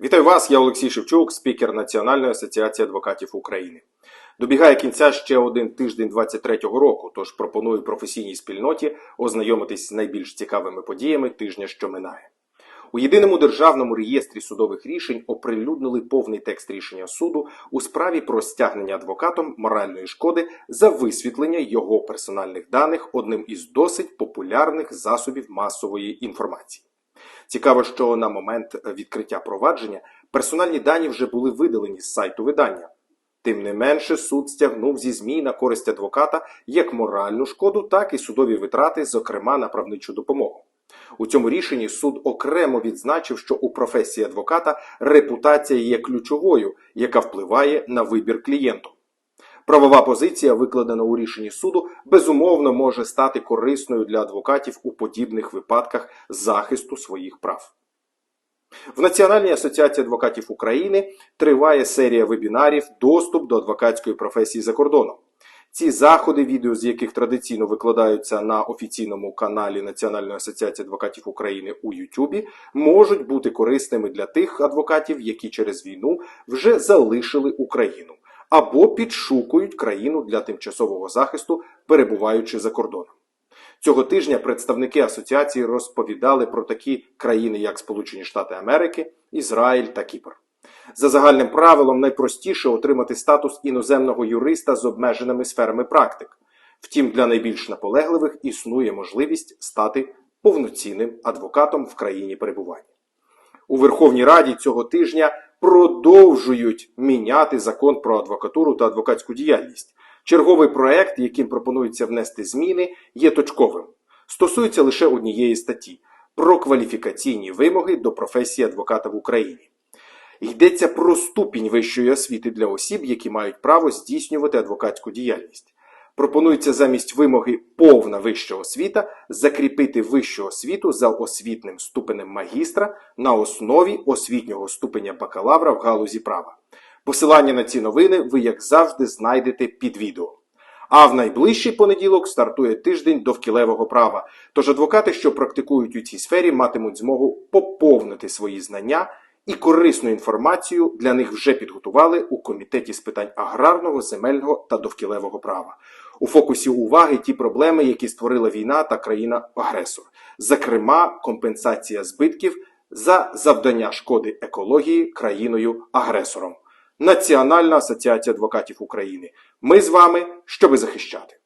Вітаю вас, я Олексій Шевчук, спікер Національної асоціації адвокатів України. Добігає кінця ще один тиждень 23-го року, тож пропоную професійній спільноті ознайомитись з найбільш цікавими подіями тижня, що минає. У єдиному державному реєстрі судових рішень оприлюднили повний текст рішення суду у справі про стягнення адвокатом моральної шкоди за висвітлення його персональних даних одним із досить популярних засобів масової інформації. Цікаво, що на момент відкриття провадження персональні дані вже були видалені з сайту видання. Тим не менше, суд стягнув зі ЗМІ на користь адвоката як моральну шкоду, так і судові витрати, зокрема на правничу допомогу. У цьому рішенні суд окремо відзначив, що у професії адвоката репутація є ключовою, яка впливає на вибір клієнту. Правова позиція, викладена у рішенні суду, безумовно може стати корисною для адвокатів у подібних випадках захисту своїх прав. В Національній асоціації адвокатів України триває серія вебінарів Доступ до адвокатської професії за кордоном. Ці заходи, відео з яких традиційно викладаються на офіційному каналі Національної асоціації адвокатів України у Ютубі, можуть бути корисними для тих адвокатів, які через війну вже залишили Україну або підшукують країну для тимчасового захисту, перебуваючи за кордоном. Цього тижня представники асоціації розповідали про такі країни, як Сполучені Штати Америки, Ізраїль та Кіпр. За загальним правилом, найпростіше отримати статус іноземного юриста з обмеженими сферами практик. Втім, для найбільш наполегливих існує можливість стати повноцінним адвокатом в країні перебування. У Верховній Раді цього тижня продовжують міняти закон про адвокатуру та адвокатську діяльність. Черговий проект, яким пропонується внести зміни, є точковим. Стосується лише однієї статті про кваліфікаційні вимоги до професії адвоката в Україні. Йдеться про ступінь вищої освіти для осіб, які мають право здійснювати адвокатську діяльність. Пропонується замість вимоги повна вища освіта закріпити вищу освіту за освітним ступенем магістра на основі освітнього ступеня бакалавра в галузі права. Посилання на ці новини ви, як завжди, знайдете під відео. А в найближчий понеділок стартує тиждень довкілевого права. Тож адвокати, що практикують у цій сфері, матимуть змогу поповнити свої знання і корисну інформацію для них вже підготували у комітеті з питань аграрного, земельного та довкілевого права. У фокусі уваги ті проблеми, які створила війна та країна-агресор, зокрема, компенсація збитків за завдання шкоди екології країною-агресором. Національна асоціація адвокатів України. Ми з вами, щоби захищати.